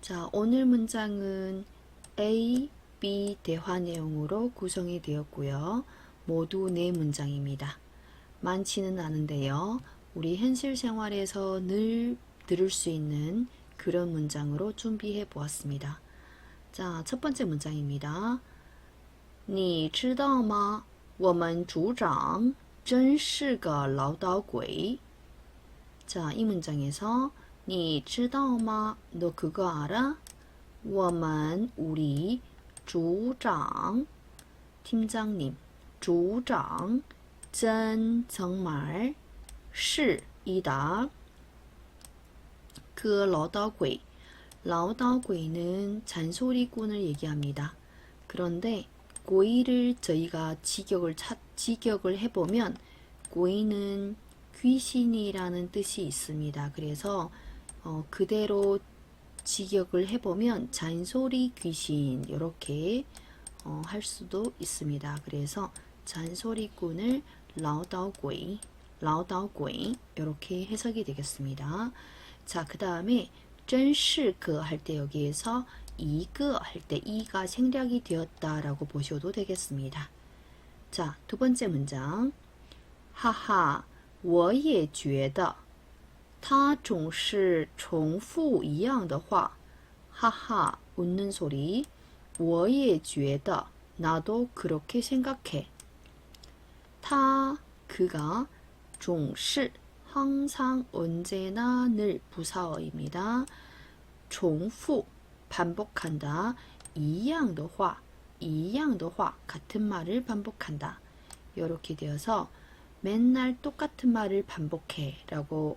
자, 오늘 문장은 A, B 대화 내용으로 구성이 되었고요. 모두 네 문장입니다. 많지는 않은데요. 우리 현실 생활에서 늘 들을 수 있는 그런 문장으로 준비해 보았습니다. 자, 첫 번째 문장입니다. 你知道吗?我们组长真是个唠叨鬼. 자, 이 문장에서 你知道吗? 너 그거 알아? 我们 우리 组长 팀장님 组长真 정말 是 이다 그 러더괴 러더괴는 잔소리꾼을 얘기합니다. 그런데 고의를 저희가 직역을 찾, 직역을 해보면 고의는 귀신이라는 뜻이 있습니다. 그래서 어, 그대로 직역을 해보면 잔소리 귀신 이렇게 어, 할 수도 있습니다. 그래서 잔소리꾼을 라우다오괴 라우다오괴 이렇게 해석이 되겠습니다. 자, 그 다음에 真是그 할 때 여기에서 이그 할 때 이가 생략이 되었다라고 보셔도 되겠습니다. 자, 두 번째 문장. 하하, 我也觉得 他总是重复一样的话. 하하, 웃는 소리. 我也觉得 나도 그렇게 생각해. 他 그가 总是 항상 언제나 늘 부사어입니다. 重复 반복한다. 一样的话,一样的话 같은 말을 반복한다. 이렇게 되어서 맨날 똑같은 말을 반복해 라고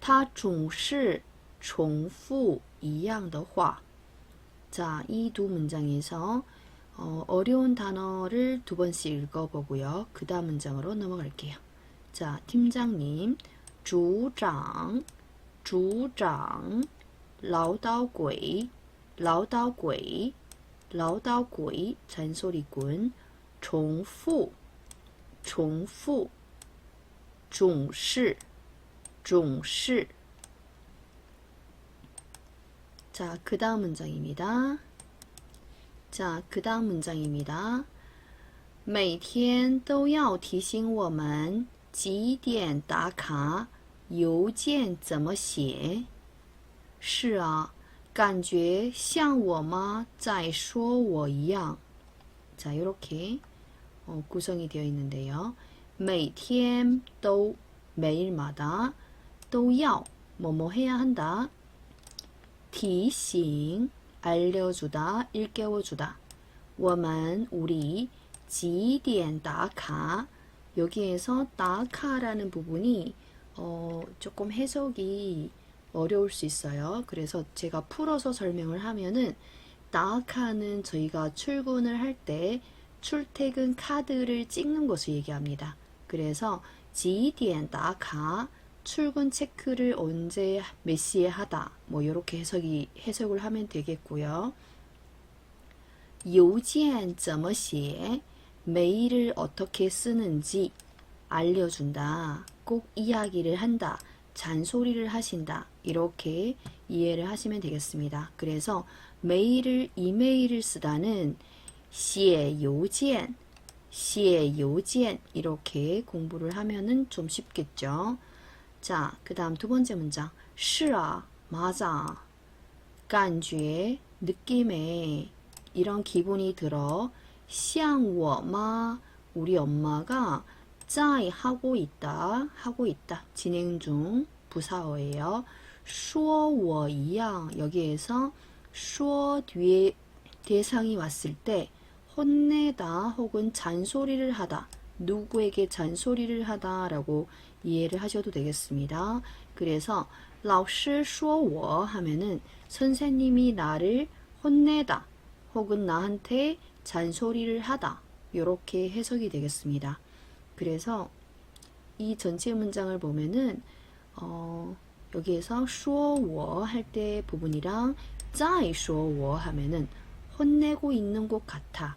他总是重复一样的话。 자, 이 두 문장에서 어, 어려운 단어를 두 번씩 읽어보고요. 그 다음 문장으로 넘어갈게요. 자, 팀장님, 组长,组长,唠叨鬼,唠叨鬼,唠叨鬼, 잔소리꾼, 重复,重复,总是, 总是. 자, 그 다음 문장입니다. 자, 그 다음 문장입니다. 每天都要提醒我们几点打卡，邮件怎么写？是啊，感觉像我妈在说我一样。 자, 이렇게 어, 구성이 되어 있는데요. 每天都 매일마다 都要 뭐뭐 해야 한다. 提醒 알려주다, 일깨워주다. 我们 우리 几点打卡 여기에서 다카라는 부분이 어, 조금 해석이 어려울 수 있어요. 그래서 제가 풀어서 설명을 하면은 다카는 저희가 출근을 할 때 출퇴근 카드를 찍는 것을 얘기합니다. 그래서 지디엔 다카 출근 체크를 언제 몇 시에 하다 뭐 이렇게 해석이 해석을 하면 되겠고요. 요지엔 怎么写 메일을 어떻게 쓰는지 알려준다. 꼭 이야기를 한다. 잔소리를 하신다. 이렇게 이해를 하시면 되겠습니다. 그래서 메일을 이메일을 쓰다는 写邮件,写邮件 이렇게 공부를 하면은 좀 쉽겠죠. 자, 그 다음 두 번째 문장. 是啊, 맞아. 感觉 느낌에 이런 기분이 들어 像我妈 우리 엄마가 在 하고 있다 하고 있다 진행 중 부사어예요. 说我一样 여기에서 说 뒤에 대상이 왔을 때 혼내다 혹은 잔소리를 하다 누구에게 잔소리를 하다라고 이해를 하셔도 되겠습니다. 그래서 老师说我 하면은 선생님이 나를 혼내다 혹은 나한테 잔소리를 하다 이렇게 해석이 되겠습니다. 그래서 이 전체 문장을 보면은 어, 여기에서 说我 할 때 부분이랑 在说我 하면은 혼내고 있는 것 같아.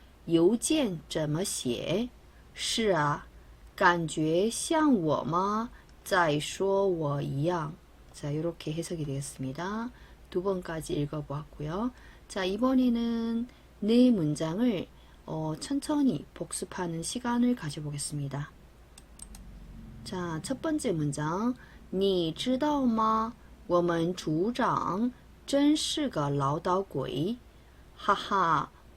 邮件怎么写？是啊，感觉像我妈在说我一样。 자, 이렇게 해석이 되겠습니다. 두 번까지 읽어보았고요. 자, 이번에는 네 문장을 어, 천천히 복습하는 시간을 가져보겠습니다. 자, 첫 번째 문장. 你知道吗?我们组长真是个唠叨鬼。哈哈，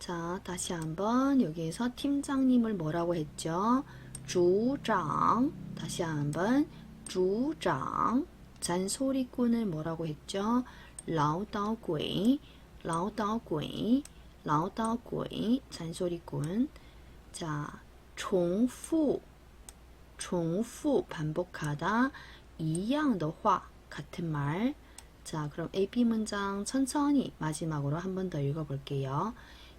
자, 다시 한번 여기에서 팀장님을 뭐라고 했죠? 주장. 다시 한번 주장. 잔소리꾼을 뭐라고 했죠? 라오다오구이. 라오다오구이. 라오다오구이. 잔소리꾼. 자, 종후. 종후 반복하다. 이양的话 같은 말. 자, 그럼 A, B 문장 천천히 마지막으로 한 번 더 읽어볼게요.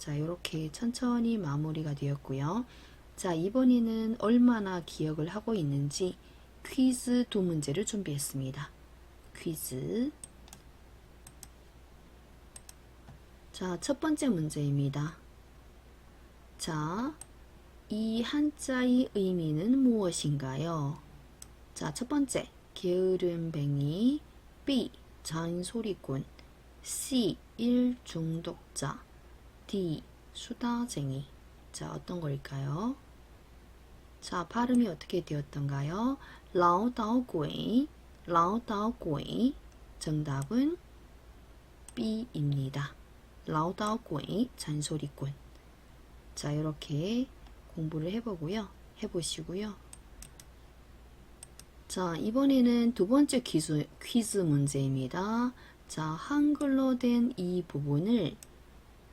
자, 이렇게 천천히 마무리가 되었고요. 자, 이번에는 얼마나 기억을 하고 있는지 퀴즈 두 문제를 준비했습니다. 퀴즈. 자, 첫 번째 문제입니다. 자, 이 한자의 의미는 무엇인가요? 자, 첫 번째, 게으름뱅이, B, 잔소리꾼, C, 일중독자, D, 수다쟁이. 자, 어떤 걸까요? 자, 발음이 어떻게 되었던가요? 라오다오구이, 라오다오구이. 정답은 B입니다. 라오다오구이, 잔소리꾼. 자, 이렇게 공부를 해보고요. 해보시고요. 자, 이번에는 두 번째 퀴즈, 퀴즈 문제입니다. 자, 한글로 된 이 부분을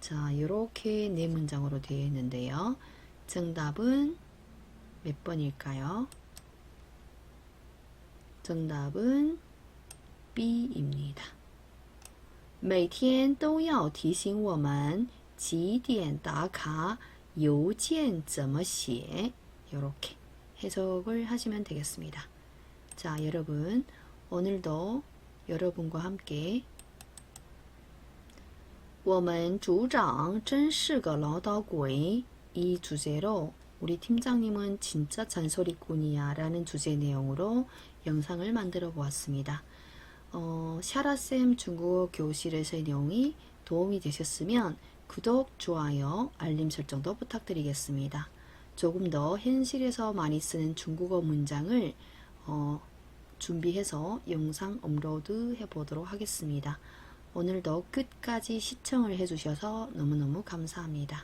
자, 이렇게 네 문장으로 되어 있는데요. 정답은 몇 번일까요? 정답은 B입니다. 每天都要提醒我们几点打卡，邮件怎么写? 이렇게 해석을 하시면 되겠습니다. 자, 여러분 오늘도 여러분과 함께 我们组长真是个唠叨鬼. 이 주제로 우리 팀장님은 진짜 잔소리꾼이야 라는 주제 내용으로 영상을 만들어 보았습니다. 어, 샤라쌤 중국어 교실에서의 내용이 도움이 되셨으면 구독, 좋아요, 알림 설정도 부탁드리겠습니다. 조금 더 현실에서 많이 쓰는 중국어 문장을 어, 준비해서 영상 업로드 해보도록 하겠습니다. 오늘도 끝까지 시청을 해주셔서 너무너무 감사합니다.